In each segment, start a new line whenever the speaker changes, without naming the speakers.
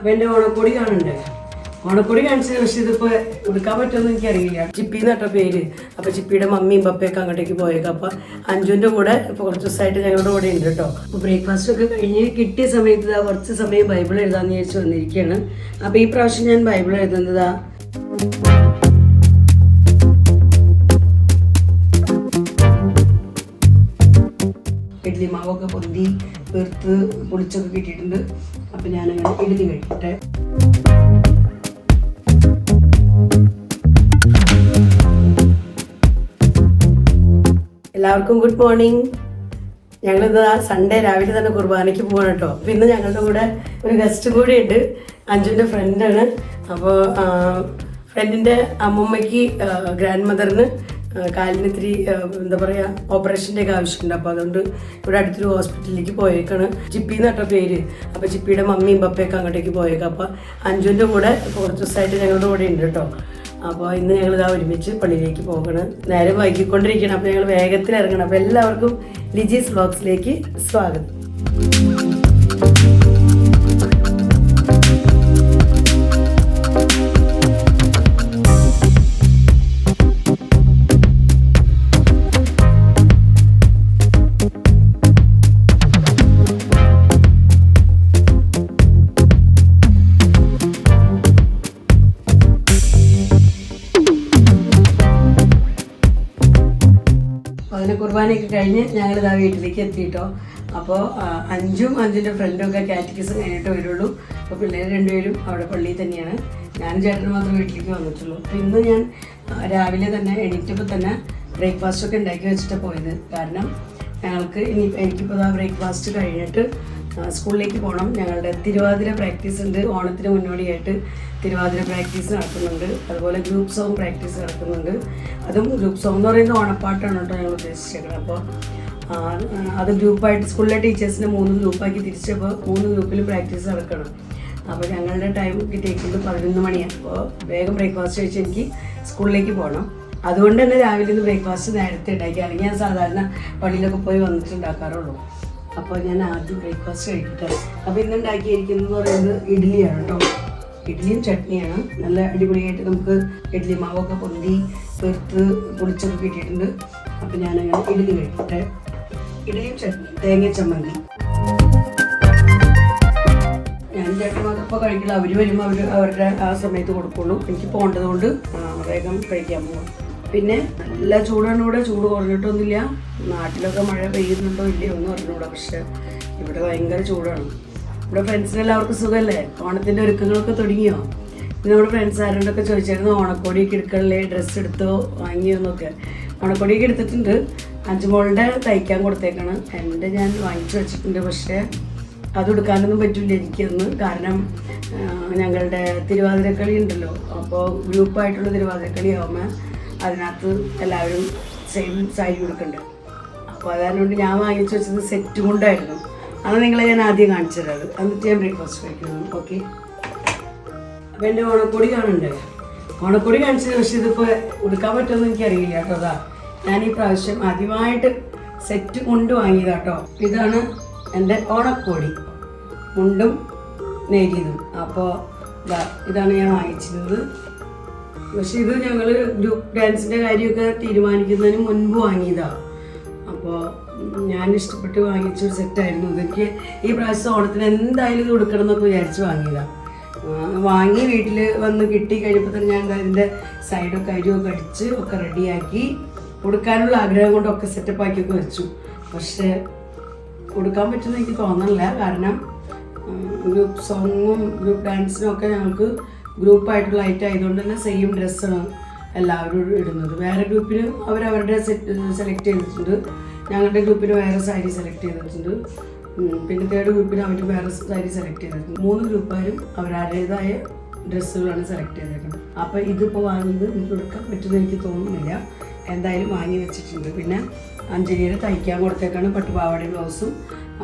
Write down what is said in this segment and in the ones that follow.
അപ്പം എന്റെ ഓണക്കോടി കാണണ്ടേ? ഓണക്കോടി കാണിച്ചത് പക്ഷെ ഇതിപ്പോൾ എടുക്കാൻ പറ്റുമെന്ന് എനിക്കറിയില്ല. ചിപ്പി എന്നിട്ട പേര്. അപ്പോൾ ചിപ്പിയുടെ മമ്മിയും പപ്പയൊക്കെ അങ്ങോട്ടേക്ക് പോയേക്കാം. അപ്പോൾ അഞ്ജുവിന്റെ കൂടെ ഇപ്പോൾ കുറച്ച് ദിവസമായിട്ട് ഞങ്ങളുടെ കൂടെ ഉണ്ട് കേട്ടോ. അപ്പോൾ ബ്രേക്ക്ഫാസ്റ്റ് ഒക്കെ കഴിഞ്ഞ് കിട്ടിയ സമയത്ത് ഇതാ കുറച്ച് സമയം ബൈബിൾ എഴുതാമെന്ന് വിചാരിച്ച് വന്നിരിക്കുകയാണ്. അപ്പോൾ ഈ പ്രാവശ്യം ഞാൻ ബൈബിൾ എഴുതുന്നതാ ഇഡ്ലി മാവൊക്കെ പൊന്തി വീർത്ത് പൊളിച്ചൊക്കെ കിട്ടിയിട്ടുണ്ട്. അപ്പം ഞാനങ്ങനെ എഴുതി കഴിക്കട്ടെ എല്ലാവർക്കും ഗുഡ് മോർണിംഗ് ഞങ്ങളിത് ആ സൺഡേ രാവിലെ തന്നെ കുർബാനയ്ക്ക് പോകണം കേട്ടോ അപ്പം ഇന്ന് ഞങ്ങളുടെ കൂടെ ഒരു ഗസ്റ്റ് കൂടി ഉണ്ട്. അഞ്ജുവിന്റെ ഫ്രണ്ടാണ് അപ്പോൾ ഫ്രണ്ടിന്റെ അമ്മമ്മയ്ക്ക് ഗ്രാൻഡ് മദറിന് കാലിന് ഇത്തിരി എന്താ പറയുക ഓപ്പറേഷന്റെ ഒക്കെ ആവശ്യമുണ്ട്. അപ്പോൾ അതുകൊണ്ട് ഇവിടെ അടുത്തൊരു ഹോസ്പിറ്റലിലേക്ക് പോയേക്കാണ്. ചിപ്പി പറഞ്ഞ പേര്. അപ്പോൾ ചിപ്പിയുടെ മമ്മിയും പപ്പയൊക്കെ അങ്ങോട്ടേക്ക് പോയേക്കാം. അപ്പോൾ അഞ്ജുവിന്റെ കൂടെ കുറച്ച് ദിവസമായിട്ട് ഞങ്ങളുടെ കൂടെ ഉണ്ട് കേട്ടോ. അപ്പോൾ ഇന്ന് ഞങ്ങൾ ഇതാ ഒരുമിച്ച് പള്ളിയിലേക്ക് പോകണം. നേരെ വൈകിക്കൊണ്ടിരിക്കണം അപ്പോൾ ഞങ്ങൾ വേഗത്തിൽ ഇറങ്ങണം. അപ്പോൾ എല്ലാവർക്കും ലിജീസ് ബ്ലോഗ്സിലേക്ക് സ്വാഗതം. അതിന് കുർബാനയൊക്കെ കഴിഞ്ഞ് ഞങ്ങൾ ഇതാ വീട്ടിലേക്ക് എത്തിയിട്ടോ. അപ്പോൾ അഞ്ചും അഞ്ചിന്റെ ഫ്രണ്ടും ഒക്കെ കാറ്റഗിസ് കഴിഞ്ഞിട്ട് വരുള്ളൂ. അപ്പോൾ പിള്ളേർ രണ്ടുപേരും അവിടെ പള്ളിയിൽ തന്നെയാണ്. ഞാൻ ചേട്ടനും മാത്രം വീട്ടിലേക്ക് വന്നിട്ടുള്ളൂ. അപ്പോൾ ഇന്ന് ഞാൻ രാവിലെ തന്നെ എണീറ്റപ്പോൾ തന്നെ ബ്രേക്ക്ഫാസ്റ്റ് ഒക്കെ ഉണ്ടാക്കി വെച്ചിട്ടാണ് പോയത്. കാരണം ഞങ്ങൾക്ക് ഇനി എനിക്കിപ്പോൾ ആ ബ്രേക്ക്ഫാസ്റ്റ് കഴിഞ്ഞിട്ട് സ്കൂളിലേക്ക് പോകണം ഞങ്ങളുടെ തിരുവാതിര പ്രാക്ടീസ് ഉണ്ട്. ഓണത്തിന് മുന്നോടിയായിട്ട് തിരുവാതിര പ്രാക്ടീസ് നടക്കുന്നുണ്ട്. അതുപോലെ ഗ്രൂപ്പ് സോങ് പ്രാക്ടീസ് നടക്കുന്നുണ്ട്. അതും ഗ്രൂപ്പ് സോങ് എന്ന് പറയുന്നത് ഓണപ്പാട്ടാണ് കേട്ടോ ഞങ്ങൾ ഉദ്ദേശിച്ചേക്കുന്നത്. അപ്പോൾ അത് ഗ്രൂപ്പായിട്ട് സ്കൂളിലെ ടീച്ചേഴ്സിനെ മൂന്ന് ഗ്രൂപ്പാക്കി തിരിച്ചപ്പോൾ മൂന്ന് ഗ്രൂപ്പിലും പ്രാക്ടീസ് നടക്കണം. അപ്പോൾ ഞങ്ങളുടെ ടൈം കിട്ടിയിരിക്കുന്നത് പതിനൊന്ന് മണിയാണ്. അപ്പോൾ വേഗം ബ്രേക്ക്ഫാസ്റ്റ് കഴിച്ച് എനിക്ക് സ്കൂളിലേക്ക് പോകണം അതുകൊണ്ട് തന്നെ രാവിലെ നിന്ന് ബ്രേക്ക്ഫാസ്റ്റ് നേരത്തെ ഉണ്ടാക്കി. അല്ലെങ്കിൽ ഞാൻ സാധാരണ പള്ളിയിലൊക്കെ പോയി വന്നിട്ട് ഉണ്ടാക്കാറുള്ളൂ. അപ്പോൾ ഞാൻ ആദ്യം ബ്രേക്ക്ഫാസ്റ്റ് കഴിക്കട്ടെ. അപ്പോൾ ഇന്ന് ഉണ്ടാക്കിയിരിക്കുന്നത് പറയുന്നത് ഇഡ്ഡലിയാണ് കേട്ടോ. ഇഡ്ഡലിയും ചട്നിയാണ്. നല്ല അടിപൊളിയായിട്ട് നമുക്ക് ഇഡ്ഡലി മാവൊക്കെ പൊന്തി വെറുത്ത് പൊളിച്ചൊക്കെ കിട്ടിയിട്ടുണ്ട്. അപ്പോൾ ഞാനങ്ങനെ ഇഡ്ഡലി കഴിക്കട്ടെ. ഇഡ്ഡലിയും ചട്നി തേങ്ങ ചമ്മന്തി. ഞാൻ ചേട്ടൻ ഇപ്പോൾ കഴിക്കില്ല. അവർ വരുമ്പോൾ അവർ അവരുടെ ആ സമയത്ത് കൊടുക്കുള്ളൂ. എനിക്ക് പോകേണ്ടത് കൊണ്ട് വേഗം കഴിക്കാൻ പോകും പിന്നെ നല്ല ചൂടാണ് ഇവിടെ. ചൂട് കുറഞ്ഞിട്ടൊന്നുമില്ല. നാട്ടിലൊക്കെ മഴ പെയ്യുന്നുണ്ടോ ഇല്ലയോ ഒന്നും അറിഞ്ഞൂടാ പക്ഷെ ഇവിടെ ഭയങ്കര ചൂടാണ്. ഇവിടെ ഫ്രണ്ട്സിനെല്ലാവർക്കും സുഖമല്ലേ? ഓണത്തിന്റെ ഒരുക്കങ്ങളൊക്കെ തുടങ്ങിയോ? നമ്മുടെ ഫ്രണ്ട്സ് ആരോടൊക്കെ ചോദിച്ചായിരുന്നു ഓണക്കോടിയൊക്കെ എടുക്കണല്ലേ ഡ്രസ്സ് എടുത്തോ വാങ്ങിയോ എന്നൊക്കെ. ഓണക്കോടിയൊക്കെ എടുത്തിട്ടുണ്ട്. അഞ്ചുമോളുടെ തയ്ക്കാൻ കൊടുത്തേക്കാണ്. എന്റെ ഞാൻ വാങ്ങിച്ചു വെച്ചിട്ടുണ്ട്. പക്ഷേ അത് എടുക്കാനൊന്നും പറ്റില്ല എനിക്കൊന്ന്. കാരണം ഞങ്ങളുടെ തിരുവാതിരക്കളി ഉണ്ടല്ലോ. അപ്പോൾ ഗ്രൂപ്പായിട്ടുള്ള തിരുവാതിരക്കളി ആകുമ്പോൾ അതിനകത്ത് എല്ലാവരും സെയിം സാരി കൊടുക്കുന്നുണ്ട് അപ്പോൾ അതുകൊണ്ട് ഞാൻ വാങ്ങിച്ചു വെച്ചത് സെറ്റ് കൊണ്ടായിരുന്നു. അത് നിങ്ങളെ ഞാൻ ആദ്യം കാണിച്ചു തരാം. എന്നിട്ട് ഞാൻ ബ്രേക്ക്ഫാസ്റ്റ് കഴിക്കുന്നു. ഓക്കെ അപ്പം എന്റെ ഓണക്കൊടി കാണണ്ടേ? ഓണക്കൊടി കാണിച്ചത് പക്ഷെ ഇതിപ്പോൾ ഉടുക്കാൻ പറ്റുമെന്ന് എനിക്കറിയില്ല കേട്ടോ അതാ. ഞാൻ ഈ പ്രാവശ്യം ആദ്യമായിട്ട് സെറ്റ് കൊണ്ട് വാങ്ങിയത് കേട്ടോ. ഇതാണ് എന്റെ ഓണക്കോടി. മുണ്ടും നേരിയതും. അപ്പോൾ ഇതാ ഇതാണ് ഞാൻ വാങ്ങിച്ചിരുന്നത്. പക്ഷെ ഇത് ഞങ്ങൾ ഗ്രൂപ്പ് ഡാൻസിന്റെ കാര്യമൊക്കെ തീരുമാനിക്കുന്നതിന് മുൻപ് വാങ്ങിയതാണ് അപ്പോൾ ഞാൻ ഇഷ്ടപ്പെട്ട് വാങ്ങിച്ചൊരു സെറ്റായിരുന്നു ഇതെനിക്ക് ഈ പ്രാവശ്യം ഓണത്തിന് എന്തായാലും ഇത് കൊടുക്കണം എന്നൊക്കെ വിചാരിച്ച് വാങ്ങിയതാണ് വാങ്ങി വീട്ടിൽ വന്ന് കിട്ടി കഴിഞ്ഞപ്പോൾ തന്നെ ഞാൻ അതിന്റെ സൈഡൊക്കെ അരിയൊക്കെ അടിച്ച് ഒക്കെ റെഡിയാക്കി കൊടുക്കാനുള്ള ആഗ്രഹം കൊണ്ടൊക്കെ സെറ്റപ്പ് ആക്കിയൊക്കെ വെച്ചു. പക്ഷേ കൊടുക്കാൻ പറ്റുമെന്ന് എനിക്ക് തോന്നണില്ല. കാരണം ഗ്രൂപ്പ് സോങ്ങും ഗ്രൂപ്പ് ഡാൻസിനും ഒക്കെ ഞങ്ങൾക്ക് ഗ്രൂപ്പായിട്ടുള്ള ഐറ്റം ആയതുകൊണ്ട് തന്നെ സെയിം ഡ്രസ്സാണ് എല്ലാവരും ഇടുന്നത്. വേറെ ഗ്രൂപ്പിന് അവരവരുടെ സെലക്ട് ചെയ്തിട്ടുണ്ട്. ഞങ്ങളുടെ ഗ്രൂപ്പിന് വേറെ സാരി സെലക്ട് ചെയ്തിട്ടുണ്ട്. പിന്നെ തേർഡ് ഗ്രൂപ്പിന് അവർ വേറെ സാരി സെലക്ട് ചെയ്തിട്ടുണ്ട്. മൂന്ന് ഗ്രൂപ്പുകാരും അവരവരുടേതായ ഡ്രസ്സുകളാണ് സെലക്ട് ചെയ്തേക്കുന്നത്. അപ്പോൾ ഇതിപ്പോൾ വാങ്ങിയത് എനിക്ക് കൊടുക്കാൻ പറ്റുമെന്ന് എനിക്ക് തോന്നുന്നില്ല. എന്തായാലും വാങ്ങി വെച്ചിട്ടുണ്ട്. പിന്നെ അഞ്ജലിയുടെ തയ്ക്കാൻ കൊടുത്തേക്കാണ് പട്ടുപാവാടി ബ്ലൗസും.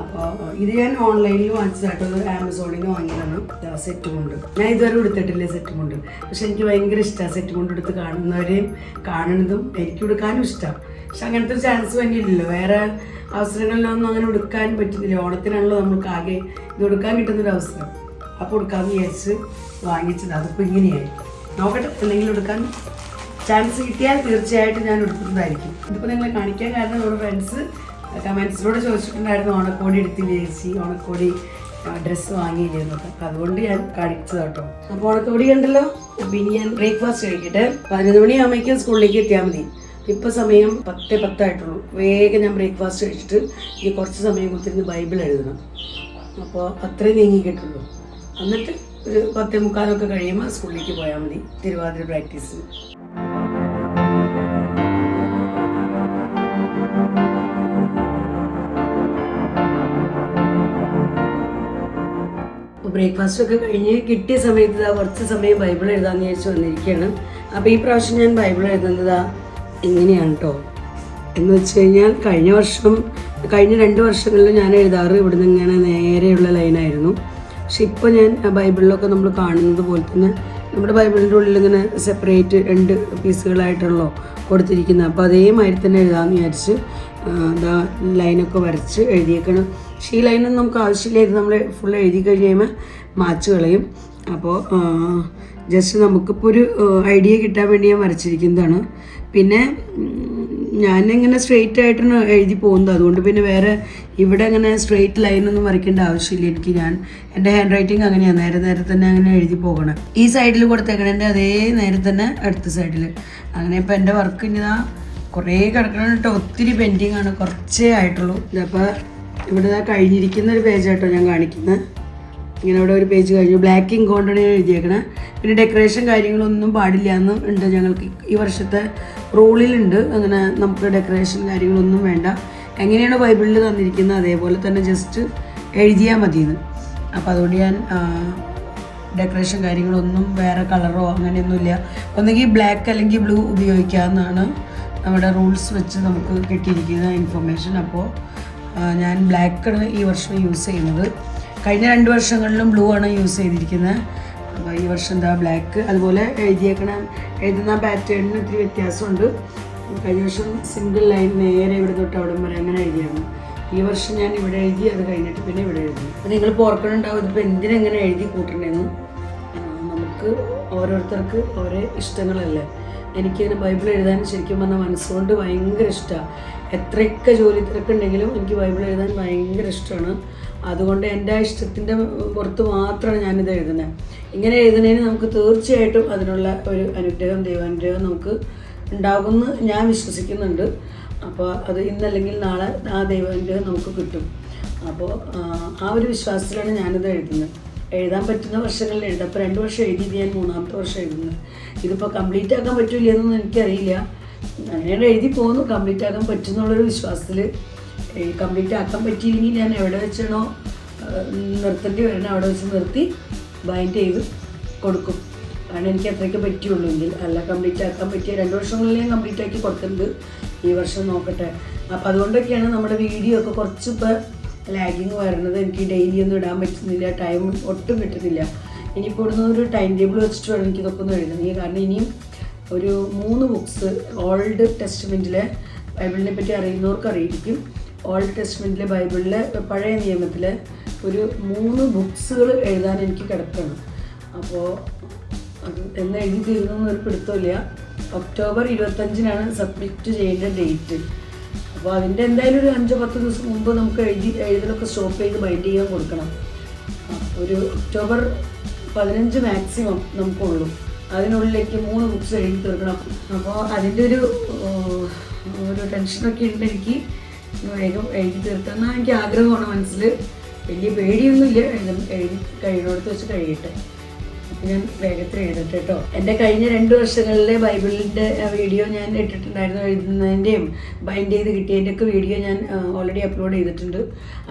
അപ്പോൾ ഇത് ഞാൻ ഓൺലൈനിൽ വാങ്ങിച്ചതായിട്ട് ആമസോണിൽ നിന്ന് വാങ്ങിയതാണ്. സെറ്റ് കൊണ്ട് ഞാൻ ഇതുവരെ എടുത്തിട്ടില്ല സെറ്റ് കൊണ്ട് പക്ഷെ എനിക്ക് ഭയങ്കര ഇഷ്ടമാണ് സെറ്റ് കൊണ്ട് എടുത്ത് കാണുന്നവരെയും കാണുന്നതും എനിക്ക് എടുക്കാനും ഇഷ്ടമാണ് പക്ഷെ അങ്ങനത്തെ ഒരു ചാൻസ് വേണ്ടിയില്ലല്ലോ വേറെ അവസരങ്ങളിലൊന്നും അങ്ങനെ എടുക്കാൻ പറ്റുന്നില്ല. ഓണത്തിനാണല്ലോ നമുക്ക് ആകെ ഇത് എടുക്കാൻ കിട്ടുന്നൊരു അവസരം. അപ്പോൾ എടുക്കാമെന്ന് വിചാരിച്ച് വാങ്ങിച്ചത്. അതിപ്പോൾ ഇങ്ങനെയായി. നോക്കട്ടെ എന്തെങ്കിലും എടുക്കാൻ ചാൻസ് കിട്ടിയാൽ തീർച്ചയായിട്ടും ഞാൻ എടുക്കുന്നതായിരിക്കും ഇതിപ്പോൾ നിങ്ങളെ കാണിക്കാൻ കാരണം നമ്മുടെ ഫ്രണ്ട്സ് കമൻസിലൂടെ ചോദിച്ചിട്ടുണ്ടായിരുന്നു ഓണക്കോടി എടുത്തില്ലേ ചേച്ചി ഓണക്കോടി ഡ്രസ്സ് വാങ്ങിയില്ലേ എന്നൊക്കെ അപ്പം അതുകൊണ്ട് ഞാൻ കാണിച്ചത് കേട്ടോ. അപ്പോൾ ഓണക്കോടി കണ്ടല്ലോ? ഇനി ഞാൻ ബ്രേക്ക്ഫാസ്റ്റ് കഴിക്കട്ടെ. പതിനൊന്ന് മണിയാകുമ്പോഴേക്കും സ്കൂളിലേക്ക് എത്തിയാൽ മതി. ഇപ്പം സമയം പത്ത് പത്തായിട്ടുള്ളൂ. വേഗം ഞാൻ ബ്രേക്ക്ഫാസ്റ്റ് കഴിച്ചിട്ട് ഈ കുറച്ച് സമയം കുത്തിരുന്ന് ബൈബിൾ എഴുതണം. അപ്പോൾ അത്രയും നീങ്ങി കിട്ടുള്ളൂ. എന്നിട്ട് ഒരു പത്തേ മുക്കാലൊക്കെ കഴിയുമ്പോൾ സ്കൂളിലേക്ക് പോയാൽ മതി. തിരുവാതിര പ്രാക്ടീസിന് ബ്രേക്ക്ഫാസ്റ്റ് ഒക്കെ കഴിഞ്ഞ് കിട്ടിയ സമയത്ത് ഇതാ കുറച്ച് സമയം ബൈബിൾ എഴുതാമെന്ന് വിചാരിച്ച് വന്നിരിക്കുകയാണ്. അപ്പോൾ ഈ പ്രാവശ്യം ഞാൻ ബൈബിൾ എഴുതുന്നത് ഇങ്ങനെയാണ് കേട്ടോ എന്ന് വെച്ച് കഴിഞ്ഞാൽ കഴിഞ്ഞ വർഷം കഴിഞ്ഞ രണ്ട് വർഷങ്ങളിൽ ഞാൻ എഴുതാറ് ഇവിടുന്ന് ഇങ്ങനെ നേരെയുള്ള ലൈനായിരുന്നു. പക്ഷെ ഇപ്പോൾ ഞാൻ ബൈബിളിലൊക്കെ നമ്മൾ കാണുന്നത് പോലെ തന്നെ നമ്മുടെ ബൈബിളിന്റെ ഉള്ളിൽ ഇങ്ങനെ സെപ്പറേറ്റ് രണ്ട് പീസുകളായിട്ടുള്ളോ കൊടുത്തിരിക്കുന്നത് അപ്പോൾ അതേമാതിരി തന്നെ എഴുതാമെന്ന് വിചാരിച്ച് ലൈനൊക്കെ വരച്ച് എഴുതിയേക്കണം. ഈ ലൈനൊന്നും നമുക്ക് ആവശ്യമില്ല. ഇത് നമ്മൾ ഫുൾ എഴുതി കഴിയുമ്പോൾ മാച്ച് കളയും. അപ്പോൾ ജസ്റ്റ് നമുക്കിപ്പോൾ ഒരു ഐഡിയ കിട്ടാൻ വേണ്ടി ഞാൻ വരച്ചിരിക്കുന്നതാണ്. പിന്നെ ഞാൻ ഞാനിങ്ങനെ സ്ട്രെയിറ്റ് ആയിട്ടാണ് എഴുതി പോകുന്നത്. അതുകൊണ്ട് പിന്നെ വേറെ ഇവിടെ അങ്ങനെ സ്ട്രെയിറ്റ് ലൈനൊന്നും വരയ്ക്കേണ്ട ആവശ്യമില്ല എനിക്ക്. ഞാൻ എന്റെ ഹാൻഡ് റൈറ്റിംഗ് അങ്ങനെയാണ് നേരെ നേരെ തന്നെ അങ്ങനെ എഴുതി പോകണം. ഈ സൈഡിൽ കൊടുത്തേക്കണേന്റെ അതേ നേരെ തന്നെ അടുത്ത സൈഡിൽ അങ്ങനെ ഇപ്പോൾ എന്റെ വർക്ക് ഇനിതാ കുറേ കിടക്കണം കേട്ടോ. ഒത്തിരി പെൻഡിങ് ആണ്. കുറച്ചേ ആയിട്ടുള്ളൂ. ഇതപ്പോൾ ഇവിടെ കഴിഞ്ഞിരിക്കുന്ന ഒരു പേജായിട്ടോ ഞാൻ കാണിക്കുന്നത് ഇങ്ങനെ ഇവിടെ ഒരു പേജ് കഴിഞ്ഞു. ബ്ലാക്ക് ഇങ്ക് കൊണ്ടാണ് ഞാൻ എഴുതിയേക്കണേ. പിന്നെ ഡെക്കറേഷൻ കാര്യങ്ങളൊന്നും പാടില്ല എന്ന് ഉണ്ട് ഞങ്ങൾക്ക്. ഈ വർഷത്തെ റൂളിലുണ്ട് അങ്ങനെ നമുക്ക് ഡെക്കറേഷൻ കാര്യങ്ങളൊന്നും വേണ്ട. എങ്ങനെയാണ് ബൈബിളിൽ തന്നിരിക്കുന്നത്? അതേപോലെ തന്നെ ജസ്റ്റ് എഴുതിയാൽ മതിയെന്ന്. അപ്പോൾ അതുകൊണ്ട് ഞാൻ ഡെക്കറേഷൻ കാര്യങ്ങളൊന്നും വേറെ കളറോ അങ്ങനെയൊന്നുമില്ല ഒന്നുകിൽ ബ്ലാക്ക് അല്ലെങ്കിൽ ബ്ലൂ ഉപയോഗിക്കാമെന്നാണ് നമ്മുടെ റൂൾസ് വെച്ച് നമുക്ക് കിട്ടിയിരിക്കുന്ന ഇൻഫർമേഷൻ അപ്പോൾ ഞാൻ ബ്ലാക്കാണ് ഈ വർഷം യൂസ് ചെയ്യുന്നത്. കഴിഞ്ഞ രണ്ട് വർഷങ്ങളിലും ബ്ലൂ ആണ് യൂസ് ചെയ്തിരിക്കുന്നത്. അപ്പോൾ ഈ വർഷം എന്താ ബ്ലാക്ക് അതുപോലെ എഴുതിയേക്കണ എഴുതുന്ന പാറ്റേണിന് ഒത്തിരി വ്യത്യാസമുണ്ട്. കഴിഞ്ഞ വർഷം സിംഗിൾ ലൈൻ നേരെ ഇവിടെ തൊട്ട് അവിടെ വരെ അങ്ങനെ എഴുതിയാണ് ഈ വർഷം ഞാൻ ഇവിടെ എഴുതി അത് കഴിഞ്ഞിട്ട് പിന്നെ ഇവിടെ എഴുതി. അപ്പോൾ നിങ്ങൾ ഓർക്കണുണ്ടാവും ഇതിപ്പോൾ എന്തിനെങ്ങനെ എഴുതി കൂട്ടണേന്ന്? നമുക്ക് ഓരോരുത്തർക്ക് ഓരോ ഇഷ്ടങ്ങളല്ലേ? എനിക്കിങ്ങനെ ബൈബിൾ എഴുതാൻ ശരിക്കും പറഞ്ഞാൽ മനസ്സുകൊണ്ട് ഭയങ്കര ഇഷ്ടമാണ് എത്രയൊക്കെ ജോലി തിരക്കുണ്ടെങ്കിലും എനിക്ക് ബൈബിൾ എഴുതാൻ ഭയങ്കര ഇഷ്ടമാണ്. അതുകൊണ്ട് എന്റെ ആ ഇഷ്ടത്തിന്റെ പുറത്ത് മാത്രമാണ് ഞാനിത് എഴുതുന്നത്. ഇങ്ങനെ എഴുതുന്നതിന് നമുക്ക് തീർച്ചയായിട്ടും അതിനുള്ള ഒരു അനുഗ്രഹം ദൈവാനുഗ്രഹം നമുക്ക് ഉണ്ടാകുമെന്ന് ഞാൻ വിശ്വസിക്കുന്നുണ്ട്. അപ്പോൾ അത് ഇന്നല്ലെങ്കിൽ നാളെ ആ ദൈവാനുഗ്രഹം നമുക്ക് കിട്ടും. അപ്പോൾ ആ, ഒരു വിശ്വാസത്തിലാണ് ഞാനിത് എഴുതുന്നത്. എഴുതാൻ പറ്റുന്ന വർഷങ്ങളിൽ എഴുതാം അപ്പോൾ രണ്ട് വർഷം എഴുതി ഞാൻ മൂന്നാമത്തെ വർഷം എഴുതുന്നത്. ഇതിപ്പോൾ കംപ്ലീറ്റ് ആക്കാൻ പറ്റില്ല എന്നൊന്നും എനിക്കറിയില്ല. അങ്ങനെയാണ് എഴുതി പോകുന്നു. കംപ്ലീറ്റ് ആക്കാൻ പറ്റുന്നുള്ളൊരു വിശ്വാസത്തിൽ കംപ്ലീറ്റ് ആക്കാൻ പറ്റിയില്ലെങ്കിൽ ഞാൻ എവിടെ വെച്ചാണോ നിർത്തേണ്ടി വരണം അവിടെ വെച്ച് നിർത്തി ബൈൻഡ് ചെയ്ത് കൊടുക്കും. കാരണം എനിക്ക് അത്രയ്ക്ക് പറ്റിയുള്ളൂ എങ്കിൽ. അല്ല കംപ്ലീറ്റ് ആക്കാൻ പറ്റിയ രണ്ട് വർഷങ്ങളിൽ ഞാൻ കംപ്ലീറ്റ് ആക്കി കൊടുക്കുന്നത്. ഈ വർഷം നോക്കട്ടെ. അപ്പോൾ അതുകൊണ്ടൊക്കെയാണ് നമ്മുടെ വീഡിയോ ഒക്കെ കുറച്ച് ഇപ്പോൾ ലാഗിങ് വരണത് എനിക്ക് ഡെയിലി ഒന്നും ഇടാൻ പറ്റുന്നില്ല. ടൈം ഒട്ടും കിട്ടുന്നില്ല. ഇനിയിപ്പോൾ ഇവിടുന്ന് ഒരു ടൈം ടേബിൾ വെച്ചിട്ട് വേണം എനിക്ക് ഇതൊക്കെ ഒന്ന് എഴുതുന്നത് കാരണം ഇനിയും ഒരു മൂന്ന് ബുക്സ് ഓൾഡ് ടെസ്റ്റ്മെന്റിലെ ബൈബിളിനെ പറ്റി അറിയുന്നവർക്ക് അറിയിരിക്കും ഓൾഡ് ടെസ്റ്റ്മെന്റിലെ ബൈബിളിലെ പഴയ നിയമത്തിലെ ഒരു മൂന്ന് ബുക്സുകൾ എഴുതാൻ എനിക്ക് കിടക്കണം അപ്പോൾ അത് എന്ന് എഴുതി തീർന്നൊന്നും ഒരു പിടുത്തമില്ല ഒക്ടോബർ ഇരുപത്തഞ്ചിനാണ് സബ്മിറ്റ് ചെയ്യേണ്ട ഡേറ്റ് അപ്പോൾ അതിന്റെ എന്തായാലും ഒരു അഞ്ചോ പത്ത് ദിവസം മുമ്പ് നമുക്ക് എഴുതി എഴുതലൊക്കെ സ്റ്റോപ്പ് ചെയ്ത് ബൈൻഡ് ചെയ്യാൻ കൊടുക്കണം. ഒരു ഒക്ടോബർ പതിനഞ്ച് മാക്സിമം നമുക്കുള്ളൂ. അതിനുള്ളിലേക്ക് മൂന്ന് ബുക്സ് എഴുതി തീർക്കണം. അപ്പോൾ അതിന്റെ ഒരു ഒരു ടെൻഷനൊക്കെ ഉണ്ട് എനിക്ക്. വേഗം എഴുതി തീർക്കണം എനിക്ക് ആഗ്രഹമാണ് മനസ്സിൽ വലിയ പേടിയൊന്നുമില്ല. എഴുതും കഴിയുന്നിടത്ത് വെച്ച് കഴിയട്ടെ. ഞാൻ വേഗത്തിൽ എഴുതട്ടെ കേട്ടോ എന്റെ കഴിഞ്ഞ രണ്ട് വർഷങ്ങളിലെ ബൈബിളിന്റെ വീഡിയോ ഞാൻ ഇട്ടിട്ടുണ്ടായിരുന്നു എഴുതുന്നതിന്റെയും ബൈൻഡ് ചെയ്ത് കിട്ടിയതിന്റെ ഒക്കെ വീഡിയോ ഞാൻ ഓൾറെഡി അപ്ലോഡ് ചെയ്തിട്ടുണ്ട്.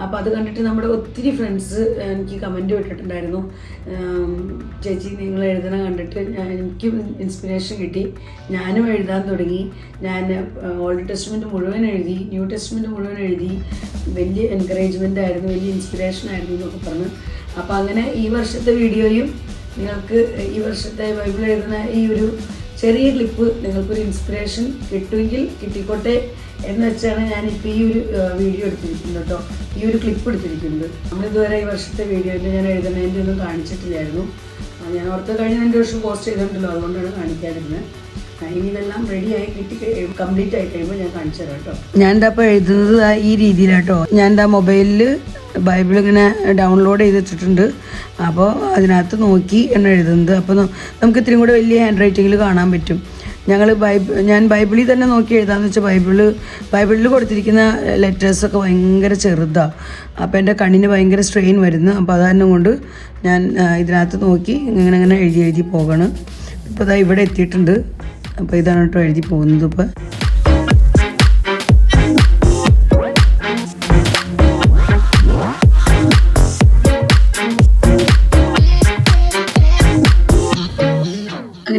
അപ്പോൾ അത് കണ്ടിട്ട് നമ്മുടെ ഒത്തിരി ഫ്രണ്ട്സ് എനിക്ക് കമന്റ് വിട്ടിട്ടുണ്ടായിരുന്നു ചേച്ചി നിങ്ങൾ എഴുതണ കണ്ടിട്ട് എനിക്കും ഇൻസ്പിറേഷൻ കിട്ടി. ഞാനും എഴുതാൻ തുടങ്ങി. ഞാൻ ഓൾഡ് ടെസ്റ്റ്മെന്റ് മുഴുവൻ എഴുതി ന്യൂ ടെസ്റ്റ്മെന്റ് മുഴുവൻ എഴുതി. വലിയ എൻകറേജ്മെന്റ് ആയിരുന്നു വലിയ ഇൻസ്പിറേഷൻ ആയിരുന്നു എന്നൊക്കെ പറഞ്ഞു. അപ്പോൾ അങ്ങനെ ഈ വർഷത്തെ വീഡിയോയും നിങ്ങൾക്ക് ഈ വർഷത്തെ ബൈബിൾ എഴുതുന്ന ഈ ഒരു ചെറിയ ക്ലിപ്പ് നിങ്ങൾക്കൊരു ഇൻസ്പിറേഷൻ കിട്ടുമെങ്കിൽ കിട്ടിക്കോട്ടെ എന്ന് വെച്ചാണ് ഞാനിപ്പോൾ ഈ ഒരു വീഡിയോ എടുത്തിരിക്കുന്നത് കേട്ടോ. ഈ ഒരു ക്ലിപ്പ് എടുത്തിരിക്കുന്നത്. നമ്മളിതുവരെ ഈ വർഷത്തെ വീഡിയോയിൽ ഞാൻ എഴുതുന്നതിന്റെ ഒന്നും കാണിച്ചിട്ടില്ലായിരുന്നു. ഞാൻ ഓർത്ത് കഴിഞ്ഞ രണ്ട് വർഷം പോസ്റ്റ് ചെയ്തിട്ടുണ്ടല്ലോ അതുകൊണ്ടാണ് കാണിക്കാതിരുന്നത് ഇനി റെഡിയായി കിട്ടി കംപ്ലീറ്റ് ഞാൻ കാണിച്ചു ഞാൻ എഴുതുന്നത് ഈ രീതിയിലാട്ടോ. ഞാൻ എന്താ മൊബൈലിൽ ബൈബിൾ ഇങ്ങനെ ഡൗൺലോഡ് ചെയ്ത് വെച്ചിട്ടുണ്ട്. അപ്പോൾ അതിനകത്ത് നോക്കി എന്നെ എഴുതുന്നത്. അപ്പോൾ നമുക്ക് ഇത്രയും കൂടെ വലിയ ഹാൻഡ് റൈറ്റിങ്ങിൽ കാണാൻ പറ്റും. ഞങ്ങൾ ബൈബിൾ ഞാൻ ബൈബിളിൽ തന്നെ നോക്കി എഴുതാമെന്ന് വെച്ചാൽ ബൈബിൾ ബൈബിളിൽ കൊടുത്തിരിക്കുന്ന ലെറ്റേഴ്സൊക്കെ ഭയങ്കര ചെറുതാണ് അപ്പോൾ എന്റെ കണ്ണിന് ഭയങ്കര സ്ട്രെയിൻ വരുന്നു. അപ്പോൾ അതന്നെ കൊണ്ട് ഞാൻ ഇതിനകത്ത് നോക്കി ഇങ്ങനെ ഇങ്ങനെ എഴുതി എഴുതി പോകണം. ഇപ്പോൾ ഇതാ ഇവിടെ എത്തിയിട്ടുണ്ട്. അപ്പോൾ ഇതാണ് കേട്ടോ എഴുതി പോകുന്നത്. ഇപ്പോൾ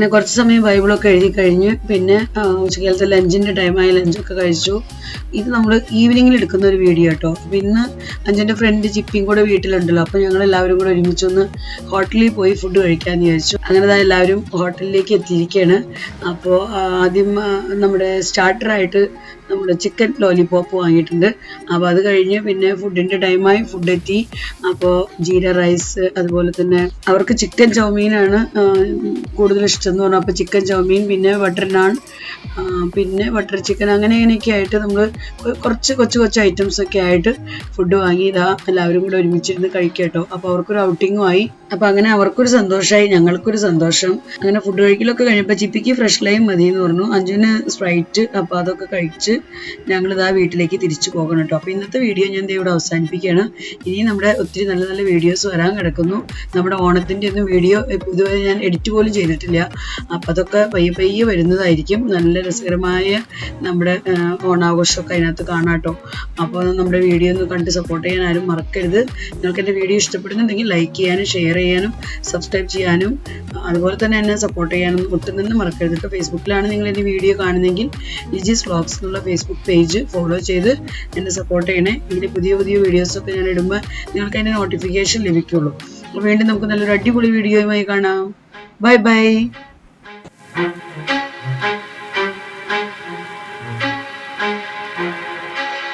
അങ്ങനെ കുറച്ച് സമയം ബൈബിളൊക്കെ എഴുതി കഴിഞ്ഞ് പിന്നെ ഉച്ചക്കാലത്തെ ലഞ്ചിന്റെ ടൈമായി ലഞ്ചൊക്കെ കഴിച്ചു. ഇത് നമ്മൾ ഈവനിങ്ങിൽ എടുക്കുന്ന ഒരു വീഡിയോ കേട്ടോ. അപ്പോൾ ഇന്ന് അഞ്ചന്റെ ഫ്രണ്ട് ചിപ്പിയും കൂടെ വീട്ടിലുണ്ടല്ലോ. അപ്പോൾ ഞങ്ങൾ എല്ലാവരും കൂടെ ഒരുമിച്ചൊന്ന് ഹോട്ടലിൽ പോയി ഫുഡ് കഴിക്കാമെന്ന് വിചാരിച്ചു. അങ്ങനെ എല്ലാവരും ഹോട്ടലിലേക്ക് എത്തിയിരിക്കുകയാണ് അപ്പോൾ ആദ്യം നമ്മുടെ സ്റ്റാർട്ടറായിട്ട് നമ്മുടെ ചിക്കൻ ലോലിപോപ്പ് വാങ്ങിയിട്ടുണ്ട്. അപ്പോൾ അത് കഴിഞ്ഞ് പിന്നെ ഫുഡിന്റെ ടൈമായി ഫുഡ് എത്തി. അപ്പോൾ ജീര റൈസ് അതുപോലെ തന്നെ അവർക്ക് ചിക്കൻ ചൗമീനാണ് കൂടുതൽ ഇഷ്ടം എന്ന് പറഞ്ഞാൽ അപ്പോൾ ചിക്കൻ ചൗമീൻ പിന്നെ ബട്ടർ നാൺ പിന്നെ ബട്ടർ ചിക്കൻ അങ്ങനെ ഇങ്ങനെയൊക്കെ ആയിട്ട് നമ്മൾ കുറച്ച് കൊച്ചു കൊച്ചു ഐറ്റംസ് ഒക്കെ ആയിട്ട് ഫുഡ് വാങ്ങി ഇതാ എല്ലാവരും കൂടെ ഒരുമിച്ചിരുന്ന് കഴിക്കുക കേട്ടോ. അപ്പോൾ അവർക്കൊരു ഔട്ടിങ്ങും ആയി. അപ്പോൾ അങ്ങനെ അവർക്കൊരു സന്തോഷമായി ഞങ്ങൾക്കൊരു സന്തോഷം. അങ്ങനെ ഫുഡ് കഴിക്കലൊക്കെ കഴിഞ്ഞപ്പോൾ ചിപ്പിക്ക് ഫ്രഷ് ലൈം മതി എന്ന് പറഞ്ഞു. അഞ്ചിന് സ്പ്രൈറ്റ് അപ്പോൾ അതൊക്കെ കഴിച്ച് ഞങ്ങൾ ഇതാ വീട്ടിലേക്ക് തിരിച്ചു പോകണം കേട്ടോ. അപ്പോൾ ഇന്നത്തെ വീഡിയോ ഞാൻ ഇവിടെ അവസാനിപ്പിക്കുകയാണ്. ഇനി നമ്മുടെ ഒത്തിരി നല്ല നല്ല വീഡിയോസ് വരാൻ കിടക്കുന്നു. നമ്മുടെ ഓണത്തിന്റെ ഒന്നും വീഡിയോ ഇതുവരെ ഞാൻ എഡിറ്റ് പോലും ചെയ്തിട്ടില്ല. അപ്പോൾ അതൊക്കെ പയ്യെ പയ്യെ വരുന്നതായിരിക്കും. നല്ല രസകരമായ നമ്മുടെ ഓണാഘോഷമൊക്കെ അതിനകത്ത് കാണാം കേട്ടോ. അപ്പോൾ നമ്മുടെ വീഡിയോ ഒന്ന് കണ്ട് സപ്പോർട്ട് ചെയ്യാൻ ആരും മറക്കരുത്. നിങ്ങൾക്ക് എന്റെ വീഡിയോ ഇഷ്ടപ്പെടുന്നുണ്ടെങ്കിൽ ലൈക്ക് ചെയ്യാനും ഷെയർ ചെയ്യാനും സബ്സ്ക്രൈബ് ചെയ്യാനും അതുപോലെ തന്നെ എന്നെ സപ്പോർട്ട് ചെയ്യാനും ഒട്ടും തന്നെ മറക്കരുത് ഇപ്പോൾ ഫേസ്ബുക്കിലാണ് നിങ്ങൾ എന്റെ വീഡിയോ കാണുന്നതെങ്കിൽ ലിജീസ് വ്ളോഗ്സ് എന്നുള്ള ഫേസ്ബുക്ക് പേജ് ഫോളോ ചെയ്ത് എന്നെ സപ്പോർട്ട് ചെയ്യണേ. ഇതിന്റെ പുതിയ പുതിയ വീഡിയോസൊക്കെ ഞാൻ ഇടുമ്പോൾ നിങ്ങൾക്ക് അതിന്റെ നോട്ടിഫിക്കേഷൻ ലഭിക്കുള്ളൂ. അപ്പോൾ വീണ്ടും നമുക്ക് നല്ലൊരു അടിപൊളി വീഡിയോയുമായി കാണാം. Bye bye